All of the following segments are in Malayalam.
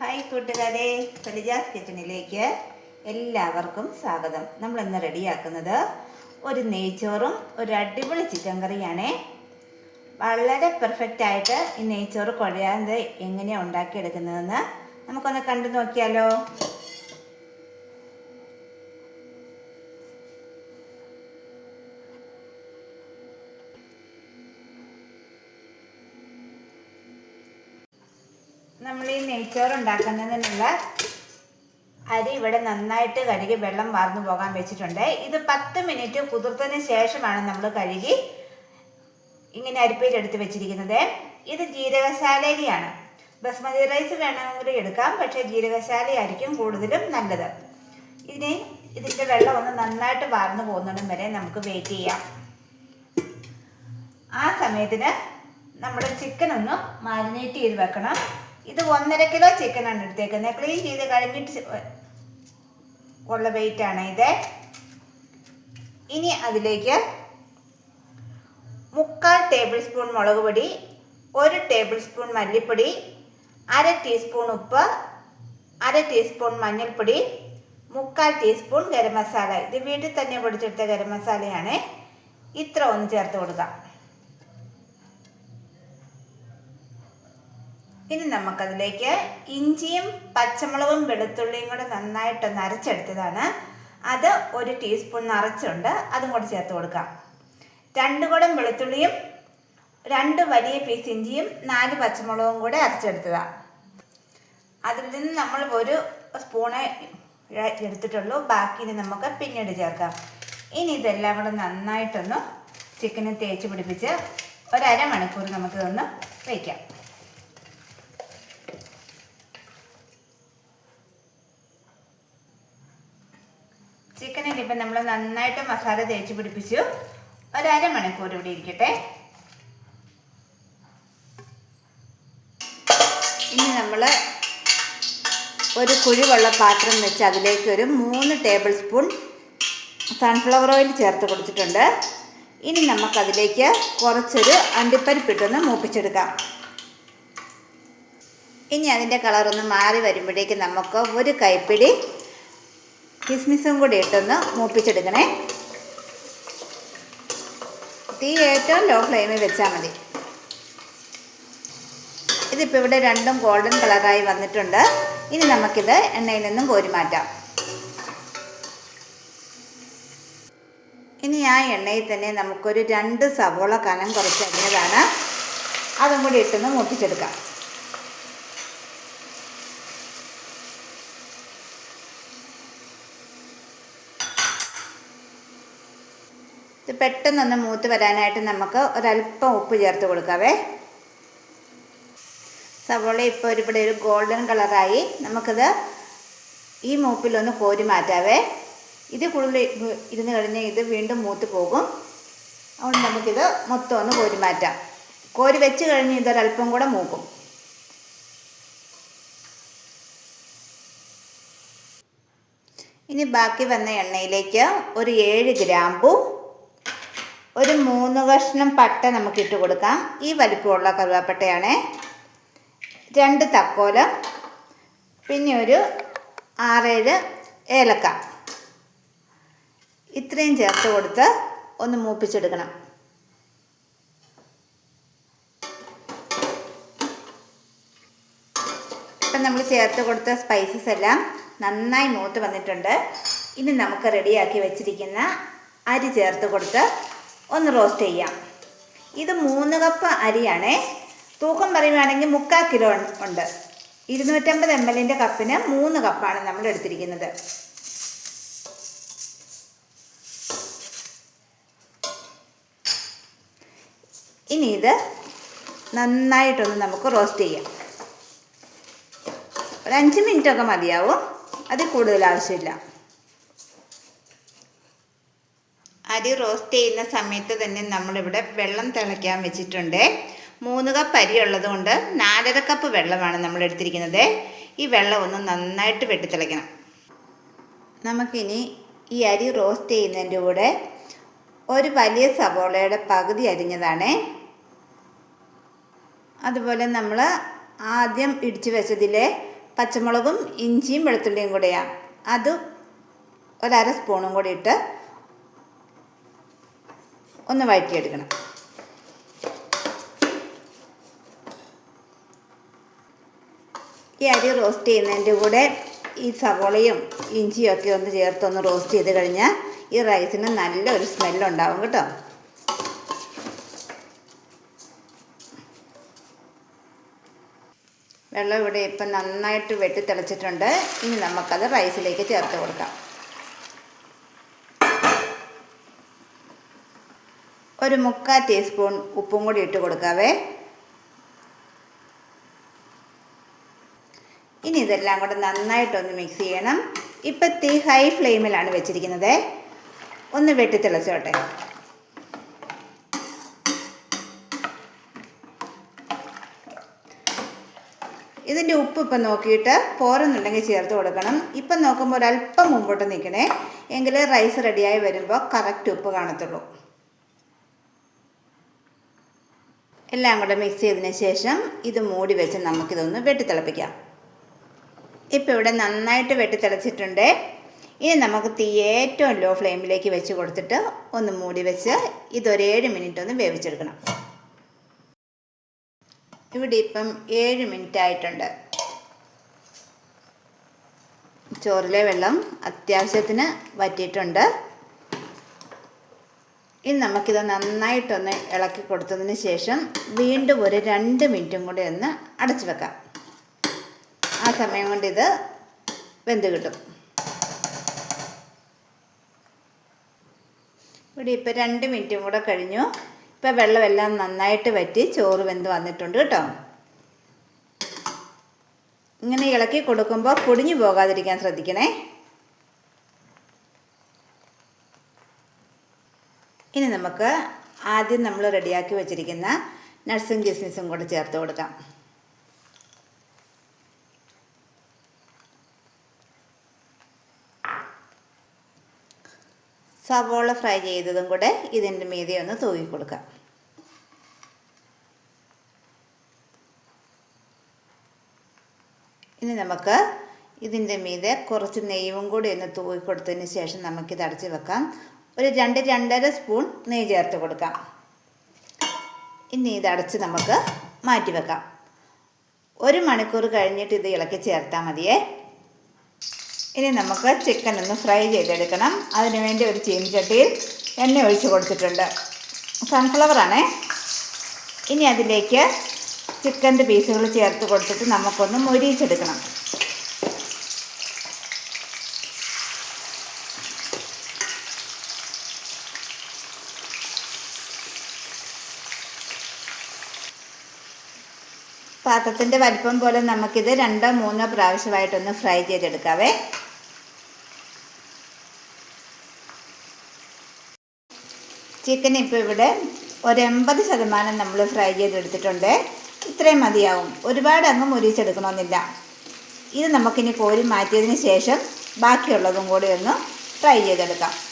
ഹായ് കൂട്ടുകാരെ സലിജാസ് കിച്ചണിലേക്ക് എല്ലാവർക്കും സ്വാഗതം. നമ്മൾ ഇന്ന് റെഡിയാക്കുന്നത് ഒരു നെയ്ച്ചോറും ഒരു അടിപൊളി ചിക്കൻ കറിയാണേ. വളരെ പെർഫെക്റ്റ് ആയിട്ട് ഈ നെയ്ച്ചോറ് കുഴയാതെ എങ്ങനെയാണ് ഉണ്ടാക്കിയെടുക്കുന്നതെന്ന് നമുക്കൊന്ന് കണ്ടു നോക്കിയാലോ? നമ്മൾ ഈ നെയ്ച്ചോറ് ഉണ്ടാക്കുന്നതിനുള്ള അരി ഇവിടെ നന്നായിട്ട് കഴുകി വെള്ളം വാർന്നു പോകാൻ വെച്ചിട്ടുണ്ട്. ഇത് പത്ത് മിനിറ്റ് കുതിർത്തതിന് ശേഷമാണ് നമ്മൾ കഴുകി ഇങ്ങനെ അരിപ്പയിലെടുത്ത് വെച്ചിരിക്കുന്നത്. ഇത് ജീരകശാലരിയാണ്. ബസ്മതി റൈസ് വേണമെങ്കിൽ എടുക്കാം പക്ഷേ ജീരകശാല ആയിരിക്കും കൂടുതലും നല്ലത്. ഇതിന് ഇതിന്റെ വെള്ളം ഒന്ന് നന്നായിട്ട് വാർന്നു പോകുന്നിടം വരെ നമുക്ക് വെയിറ്റ് ചെയ്യാം. ആ സമയത്തിന് നമ്മുടെ ചിക്കൻ ഒന്ന് മാരിനേറ്റ് ചെയ്ത് വെക്കണം. ഇത് ഒന്നര കിലോ ചിക്കൻ ആണ് എടുത്തേക്കുന്നത്. ക്ലീൻ ചെയ്ത് കഴിഞ്ഞിട്ട് ഉള്ള വെയിറ്റ് ആണ് ഇത്. ഇനി അതിലേക്ക് മുക്കാൽ ടേബിൾ സ്പൂൺ മുളക് പൊടി ഒരു ടേബിൾ സ്പൂൺ മല്ലിപ്പൊടി അര ടീസ്പൂൺ ഉപ്പ് അര ടീസ്പൂൺ മഞ്ഞൾപ്പൊടി മുക്കാൽ ടീസ്പൂൺ ഗരം മസാല. ഇത് വീട്ടിൽ തന്നെ പൊടിച്ചെടുത്ത ഗരം മസാലയാണ്. ഇത്ര ഒന്ന് ചേർത്ത് കൊടുക്കാം. ഇനി നമുക്കതിലേക്ക് ഇഞ്ചിയും പച്ചമുളകും വെളുത്തുള്ളിയും കൂടെ നന്നായിട്ട് നരച്ചെടുത്തതാണ്. അത് ഒരു ടീസ്പൂൺ നിറച്ചുണ്ട്. അതും കൂടെ ചേർത്ത് കൊടുക്കാം. രണ്ട് കുടം വെളുത്തുള്ളിയും രണ്ട് വലിയ പീസ് ഇഞ്ചിയും നാല് പച്ചമുളകും കൂടെ അരച്ചെടുത്തതാണ് അതിൽ നിന്ന് നമ്മൾ ഒരു സ്പൂണെ എടുത്തിട്ടുള്ളൂ. ബാക്കി ഇനി നമുക്ക് പിന്നീട് ചേർക്കാം. ഇനി ഇതെല്ലാം കൂടെ നന്നായിട്ടൊന്ന് ചിക്കനെ തേച്ച് പിടിപ്പിച്ച് ഒരമണിക്കൂർ നമുക്കിതൊന്ന് വയ്ക്കാം ഇപ്പം നമ്മൾ നന്നായിട്ട് മസാല തേച്ച് പിടിപ്പിച്ചു. ഒരര മണിക്കൂർ ഇവിടെ ഇരിക്കട്ടെ. ഇനി നമ്മൾ ഒരു കുഴിവുള്ള പാത്രം വെച്ച് അതിലേക്ക് ഒരു മൂന്ന് ടേബിൾ സ്പൂൺ സൺഫ്ലവർ ഓയിൽ ചേർത്ത് കൊടുത്തിട്ടുണ്ട്. ഇനി നമുക്കതിലേക്ക് കുറച്ചൊരു അണ്ടിപ്പരിപ്പിട്ടൊന്ന് മൂപ്പിച്ചെടുക്കാം. ഇനി അതിന്റെ കളറൊന്ന് മാറി വരുമ്പോഴേക്ക് നമുക്ക് ഒരു കൈപ്പിടി കിസ്മിസും കൂടി ഇട്ടൊന്ന് മൂപ്പിച്ചെടുക്കണേ. തീ ഏറ്റവും ലോ ഫ്ലെയിമിൽ വെച്ചാൽ മതി. ഇതിപ്പോൾ ഇവിടെ രണ്ടും ഗോൾഡൻ കളറായി വന്നിട്ടുണ്ട്. ഇനി നമുക്കിത് എണ്ണയിൽ നിന്നും കോരി മാറ്റാം. ഇനി ആ എണ്ണയിൽ തന്നെ നമുക്കൊരു രണ്ട് സവോള കനം കുറച്ച് അരിഞ്ഞതാണ്. അതും കൂടി ഇട്ടൊന്ന് മൂപ്പിച്ചെടുക്കാം. പെട്ടെന്നൊന്ന് മൂത്ത് വരാനായിട്ട് നമുക്ക് ഒരല്പം ഉപ്പ് ചേർത്ത് കൊടുക്കാവേ. സവോള ഇപ്പോൾ ഇവിടെ ഒരു ഗോൾഡൻ കളറായി. നമുക്കിത് ഈ മൂപ്പിലൊന്ന് കോരി മാറ്റാവേ. ഇത് കൂടുതൽ ഇരുന്ന് കഴിഞ്ഞാൽ ഇത് വീണ്ടും മൂത്ത് പോകും. അതുകൊണ്ട് നമുക്കിത് മൊത്തം ഒന്ന് കോരി മാറ്റാം. കോരി വെച്ച് കഴിഞ്ഞ് ഇതൊരല്പം കൂടെ മൂക്കും. ഇനി ബാക്കി വന്ന എണ്ണയിലേക്ക് ഒരു ഏഴ് ഗ്രാമ്പു ഒരു മൂന്ന് കഷ്ണം പട്ട നമുക്ക് ഇട്ട് കൊടുക്കാം. ഈ വലിപ്പമുള്ള കറുവാപ്പട്ടയാണ്. രണ്ട് തക്കോല. പിന്നെ ഒരു ആറേഴ് ഏലക്ക. ഇത്രയും ചേർത്ത് കൊടുത്ത് ഒന്ന് മൂപ്പിച്ചെടുക്കണം. ഇപ്പം നമ്മൾ ചേർത്ത് കൊടുത്ത സ്പൈസസ് എല്ലാം നന്നായി മൂത്ത് വന്നിട്ടുണ്ട്. ഇനി നമുക്ക് റെഡിയാക്കി വെച്ചിരിക്കുന്ന അരി ചേർത്ത് കൊടുത്ത് ഒന്ന് റോസ്റ്റ് ചെയ്യാം. ഇത് മൂന്ന് കപ്പ് അരിയാണേ. തൂക്കം പറയുകയാണെങ്കിൽ മുക്കാൽ കിലോ ഉണ്ട്. ഇരുന്നൂറ്റമ്പത് എം എല്ലിന്റെ കപ്പിന് മൂന്ന് കപ്പാണ് നമ്മൾ എടുത്തിരിക്കുന്നത്. ഇനി ഇത് നന്നായിട്ടൊന്ന് നമുക്ക് റോസ്റ്റ് ചെയ്യാം. ഒരു അഞ്ച് മിനിറ്റൊക്കെ മതിയാവും. അതിൽ കൂടുതൽ ആവശ്യമില്ല. അരി റോസ്റ്റ് ചെയ്യുന്ന സമയത്ത് തന്നെ നമ്മളിവിടെ വെള്ളം തിളയ്ക്കാൻ വെച്ചിട്ടുണ്ട്. മൂന്ന് കപ്പ് അരി ഉള്ളതുകൊണ്ട് നാലര കപ്പ് വെള്ളമാണ് നമ്മൾ എടുത്തിരിക്കുന്നത്. ഈ വെള്ളം ഒന്ന് നന്നായിട്ട് വെട്ടിത്തിളയ്ക്കണം നമുക്കിനി ഈ അരി റോസ്റ്റ് ചെയ്യുന്നതിന്റെ കൂടെ ഒരു വലിയ സവോളയുടെ പകുതി അരിഞ്ഞതാണ്. അതുപോലെ നമ്മൾ ആദ്യം ഇടിച്ചു വെച്ചതിലെ പച്ചമുളകും ഇഞ്ചിയും വെളുത്തുള്ളിയും കൂടെയാണ്. അത് ഒരര സ്പൂണും കൂടി ഇട്ട് ഒന്ന് വഴറ്റിയെടുക്കണം. ഈ അരി റോസ്റ്റ് ചെയ്യുന്നതിന്റെ കൂടെ ഈ സവോളയും ഇഞ്ചിയും ഒക്കെ ഒന്ന് ചേർത്തൊന്ന് റോസ്റ്റ് ചെയ്ത് കഴിഞ്ഞാൽ ഈ റൈസിന് നല്ലൊരു സ്മെല്ലുണ്ടാവും കേട്ടോ. വെള്ളം ഇവിടെ ഇപ്പം നന്നായിട്ട് വെട്ടി തിളച്ചിട്ടുണ്ട് ഇനി നമുക്കത് റൈസിലേക്ക് ചേർത്ത് കൊടുക്കാം. ഒരു മുക്കാൽ ടീസ്പൂൺ ഉപ്പും കൂടി ഇട്ട് കൊടുക്കാവേ. ഇനി ഇതെല്ലാം കൂടെ നന്നായിട്ടൊന്ന് മിക്സ് ചെയ്യണം. ഇപ്പം തീ ഹൈ ഫ്ലെയിമിലാണ് വെച്ചിരിക്കുന്നത്. ഒന്ന് വെട്ടിത്തിളച്ചോട്ടെ ഇതിന്റെ ഉപ്പ് ഇപ്പം നോക്കിയിട്ട് പോരെന്നുണ്ടെങ്കിൽ ചേർത്ത് കൊടുക്കണം. ഇപ്പം നോക്കുമ്പോൾ ഒരല്പം മുമ്പോട്ട് നിൽക്കണേ. എങ്കിൽ റൈസ് റെഡിയായി വരുമ്പോൾ കറക്റ്റ് ഉപ്പ് കാണത്തുള്ളൂ. എല്ലാം കൂടെ മിക്സ് ചെയ്തതിന് ശേഷം ഇത് മൂടി വെച്ച് നമുക്കിതൊന്ന് വെട്ടിത്തിളപ്പിക്കാം. ഇപ്പോൾ ഇവിടെ നന്നായിട്ട് വെട്ടിത്തിളച്ചിട്ടുണ്ട്. ഇനി നമുക്ക് തീ ഏറ്റവും ലോ ഫ്ലെയിമിലേക്ക് വെച്ച് കൊടുത്തിട്ട് ഒന്ന് മൂടി വെച്ച് ഇതൊരു ഏഴ് മിനിറ്റ് ഒന്ന് വേവിച്ചെടുക്കണം. ഇവിടെ ഇപ്പം ഏഴ് മിനിറ്റ് ആയിട്ടുണ്ട്. ചോറിലെ വെള്ളം അത്യാവശ്യത്തിന് വറ്റിയിട്ടുണ്ട്. ഇനി നമുക്കിത് നന്നായിട്ടൊന്ന് ഇളക്കി കൊടുത്തതിന് ശേഷം വീണ്ടും ഒരു രണ്ട് മിനിറ്റും കൂടി ഒന്ന് അടച്ചു വെക്കാം. ആ സമയം കൊണ്ട് ഇത് വെന്ത് കിട്ടും. ഇവിടെ ഇപ്പോൾ രണ്ട് മിനിറ്റും കൂടെ കഴിഞ്ഞു. ഇപ്പോൾ വെള്ളമെല്ലാം നന്നായിട്ട് വറ്റി ചോറ് വെന്ത് വന്നിട്ടുണ്ട് കേട്ടോ. ഇങ്ങനെ ഇളക്കി കൊടുക്കുമ്പോൾ പൊടിഞ്ഞു പോകാതിരിക്കാൻ ശ്രദ്ധിക്കണേ. ഇനി നമുക്ക് ആദ്യം നമ്മൾ റെഡിയാക്കി വെച്ചിരിക്കുന്ന നട്ട്സും കിസ്മിസും കൂടെ ചേർത്ത് കൊടുക്കാം. സവോള ഫ്രൈ ചെയ്തതും കൂടെ ഇതിന്റെ മീതെ ഒന്ന് തൂകി കൊടുക്കാം. ഇനി നമുക്ക് ഇതിന്റെ മീതെ കുറച്ച് നെയ്യും കൂടി ഒന്ന് തൂക്കി കൊടുത്തതിന് ശേഷം നമുക്കിത് അടച്ച് വെക്കാം. ഒരു രണ്ട് രണ്ടര സ്പൂൺ നെയ്യ് ചേർത്ത് കൊടുക്കാം. ഇനി ഇത് അടച്ച് നമുക്ക് മാറ്റി വെക്കാം. ഒരു മണിക്കൂർ കഴിഞ്ഞിട്ട് ഇത് ഇളക്കി ചേർത്താൽ മതിയേ. ഇനി നമുക്ക് ചിക്കൻ ഒന്ന് ഫ്രൈ ചെയ്തെടുക്കണം. അതിനുവേണ്ടി ഒരു ചീനിച്ചട്ടിയിൽ എണ്ണ ഒഴിച്ച് കൊടുത്തിട്ടുണ്ട്. സൺഫ്ലവർ ആണേ. ഇനി അതിലേക്ക് ചിക്കന്റെ പീസുകൾ ചേർത്ത് കൊടുത്തിട്ട് നമുക്കൊന്ന് മൊരിയിച്ചെടുക്കണം. പാത്രത്തിന്റെ വലിപ്പം പോലെ നമുക്കിത് രണ്ടോ മൂന്നോ പ്രാവശ്യമായിട്ടൊന്ന് ഫ്രൈ ചെയ്തെടുക്കാവേ. ചിക്കൻ ഇപ്പോൾ ഇവിടെ ഒരു എൺപത് ശതമാനം നമ്മൾ ഫ്രൈ ചെയ്തെടുത്തിട്ടുണ്ട്. ഇത്രയും മതിയാവും. ഒരുപാട് അങ്ങ് മുരിച്ചെടുക്കണമെന്നില്ല. ഇത് നമുക്കിനി കോരി മാറ്റിയതിന് ശേഷം ബാക്കിയുള്ളതും കൂടി ഒന്ന് ഫ്രൈ ചെയ്തെടുക്കാം.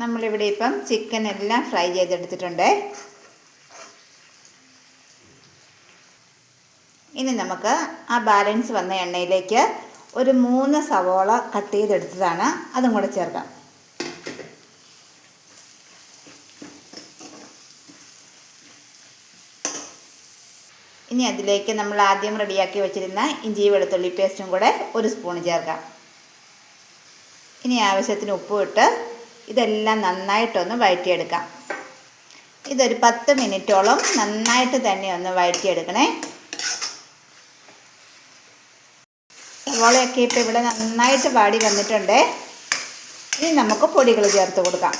നമ്മളിവിടെ ഇപ്പം ചിക്കൻ എല്ലാം ഫ്രൈ ചെയ്തെടുത്തിട്ടുണ്ട്. ഇനി നമുക്ക് ആ ബാലൻസ് വന്ന എണ്ണയിലേക്ക് ഒരു മൂന്ന് സവോള കട്ട് ചെയ്തെടുത്തതാണ്. അതും കൂടെ ചേർക്കാം. ഇനി അതിലേക്ക് നമ്മൾ ആദ്യം റെഡിയാക്കി വെച്ചിരുന്ന ഇഞ്ചി വെളുത്തുള്ളി പേസ്റ്റും കൂടെ ഒരു സ്പൂൺ ചേർക്കാം. ഇനി ആവശ്യത്തിന് ഉപ്പ് ഇട്ട് ഇതെല്ലാം നന്നായിട്ടൊന്ന് വഴറ്റിയെടുക്കാം. ഇതൊരു പത്ത് മിനിറ്റോളം നന്നായിട്ട് തന്നെ ഒന്ന് വഴറ്റിയെടുക്കണേ. സവാളയൊക്കെ ഇപ്പോൾ ഇവിടെ നന്നായിട്ട് വാടി വന്നിട്ടുണ്ട്. ഇനി നമുക്ക് പൊടികൾ ചേർത്ത് കൊടുക്കാം.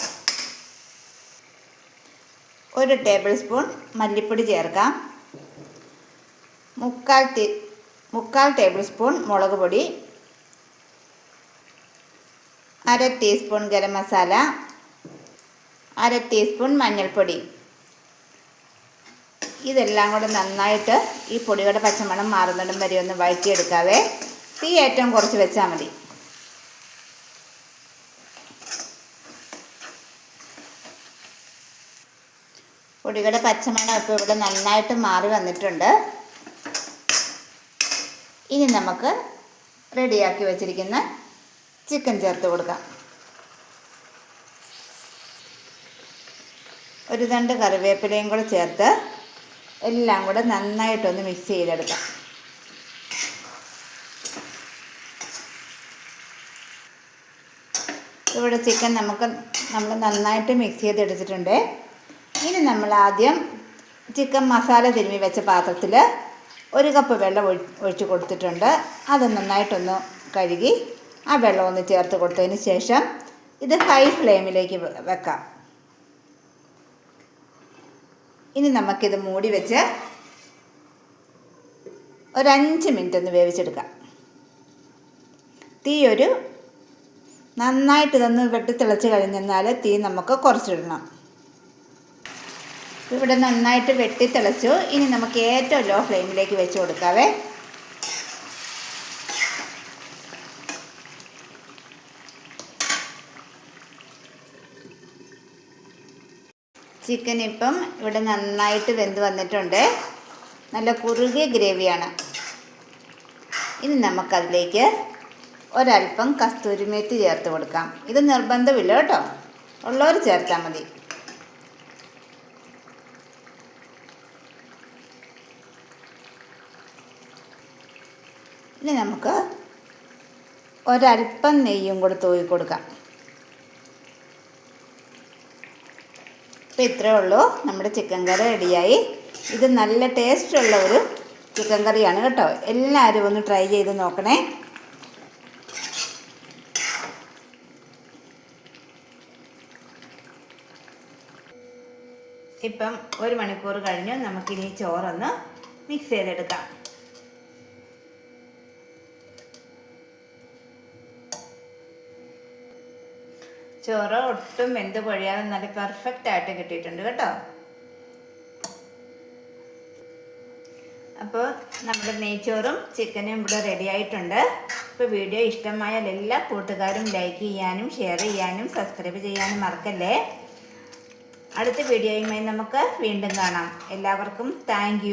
ഒരു ടേബിൾ സ്പൂൺ മല്ലിപ്പൊടി ചേർക്കാം. മുക്കാൽ ടീ മുക്കാൽ ടേബിൾ സ്പൂൺ മുളക് പൊടി അര ടീസ്പൂൺ ഗരം മസാല അര ടീസ്പൂൺ മഞ്ഞൾപ്പൊടി. ഇതെല്ലാം കൂടെ നന്നായിട്ട് ഈ പൊടിയുടെ പച്ചമണം മാറുന്നിടം വരെ ഒന്ന് വഴറ്റിയെടുക്കാതെ തീ ഏറ്റവും കുറച്ച് വെച്ചാൽ മതി. പൊടിയുടെ പച്ചമണം ഇപ്പോൾ ഇവിടെ നന്നായിട്ട് മാറി വന്നിട്ടുണ്ട്. ഇനി നമുക്ക് റെഡിയാക്കി വെച്ചിരിക്കുന്ന ചിക്കൻ ചേർത്ത് കൊടുക്കാം. ഒരു രണ്ട് കറിവേപ്പിലയും കൂടെ ചേർത്ത് എല്ലാം കൂടെ നന്നായിട്ടൊന്ന് മിക്സ് ചെയ്തെടുക്കാം. ഇവിടെ ചിക്കൻ നമുക്ക് നമ്മൾ നന്നായിട്ട് മിക്സ് ചെയ്തെടുത്തിട്ടുണ്ട്. ഇനി നമ്മൾ ആദ്യം ചിക്കൻ മസാല തിരുമ്മി വെച്ച പാത്രത്തിൽ ഒരു കപ്പ് വെള്ളം ഒഴി ഒഴിച്ച് കൊടുത്തിട്ടുണ്ട്. അത് നന്നായിട്ടൊന്ന് കഴുകി ആ വെള്ളം ഒന്ന് ചേർത്ത് കൊടുത്തതിന് ശേഷം ഇത് ഹൈ ഫ്ലെയിമിലേക്ക് വെക്കാം. ഇനി നമുക്കിത് മൂടി വെച്ച് ഒരഞ്ച് മിനിറ്റ് ഒന്ന് വേവിച്ചെടുക്കാം. തീ ഒരു നന്നായിട്ട് ഇതൊന്ന് വെട്ടി തിളച്ച് കഴിഞ്ഞെന്നാൽ തീ നമുക്ക് കുറച്ചിടണം. ഇവിടെ നന്നായിട്ട് വെട്ടി തിളച്ചു ഇനി നമുക്ക് ഏറ്റവും ലോ ഫ്ലെയിമിലേക്ക് വെച്ച് കൊടുക്കാവേ. ചിക്കൻ ഇപ്പം ഇവിടെ നന്നായിട്ട് വെന്ത് വന്നിട്ടുണ്ട്. നല്ല കുറുകിയ ഗ്രേവിയാണ്. ഇനി നമുക്കതിലേക്ക് ഒരല്പം കസ്തൂരിമേത്തി ചേർത്ത് കൊടുക്കാം. ഇത് നിർബന്ധമില്ല കേട്ടോ. ഉള്ളവർ ചേർത്താൽ മതി. ഇനി നമുക്ക് ഒരല്പം നെയ്യും കൂടെ തൂക്കി കൊടുക്കാം. അപ്പോൾ ഇത്രയേ ഉള്ളൂ. നമ്മുടെ ചിക്കൻ കറി റെഡിയായി ഇത് നല്ല ടേസ്റ്റുള്ള ഒരു ചിക്കൻ കറിയാണ് കേട്ടോ. എല്ലാവരും ഒന്ന് ട്രൈ ചെയ്ത് നോക്കണേ. ഇപ്പം ഒരു മണിക്കൂർ കഴിഞ്ഞ് നമുക്കിനി ചോറൊന്ന് മിക്സ് ചെയ്തെടുക്കാം. ചോറ് ഒട്ടും വെന്ത് പൊഴിയാതെ നല്ല പെർഫെക്റ്റ് ആയിട്ട് കിട്ടിയിട്ടുണ്ട് കേട്ടോ. അപ്പോൾ നമ്മുടെ നെയ്ച്ചോറും ചിക്കനും ഇവിടെ റെഡി ആയിട്ടുണ്ട്. ഇപ്പോൾ വീഡിയോ ഇഷ്ടമായാൽ എല്ലാ കൂട്ടുകാരും ലൈക്ക് ചെയ്യാനും ഷെയർ ചെയ്യാനും സബ്സ്ക്രൈബ് ചെയ്യാനും മറക്കല്ലേ? അടുത്ത വീഡിയോയുമായി നമുക്ക് വീണ്ടും കാണാം. എല്ലാവർക്കും താങ്ക്